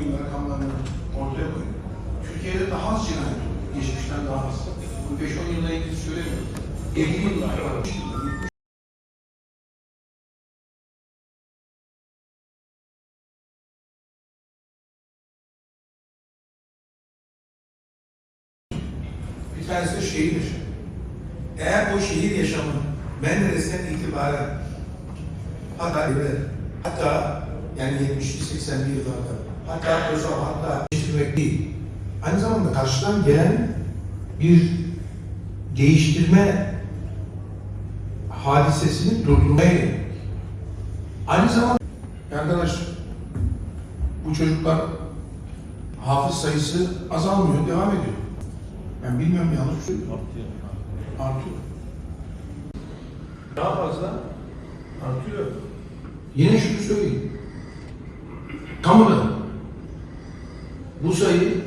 bugün rakamlarını ortaya koyun. Türkiye'de daha az cinayet oluyor. Geçmişten daha az. Bu 5-10 yılla ilgili söylemiyorum. 50 yıllar, 60 yıllar, Bir tanesi de şehir yaşamı. Eğer o şehir yaşamı Menderes'ten itibaren evet, hatta yani 70'li 80'li yıllarda hatta Özal hatta değiştirmek değil. Aynı zamanda karşıdan gelen bir değiştirme hadisesini durdurmaya. Aynı zamanda arkadaş bu çocuklar hafız sayısı azalmıyor, devam ediyor. Ben bilmiyorum yanlış söylüyorum. Artıyor. Daha fazla artıyor. Yine şunu söyleyeyim. Kamuda bu sayı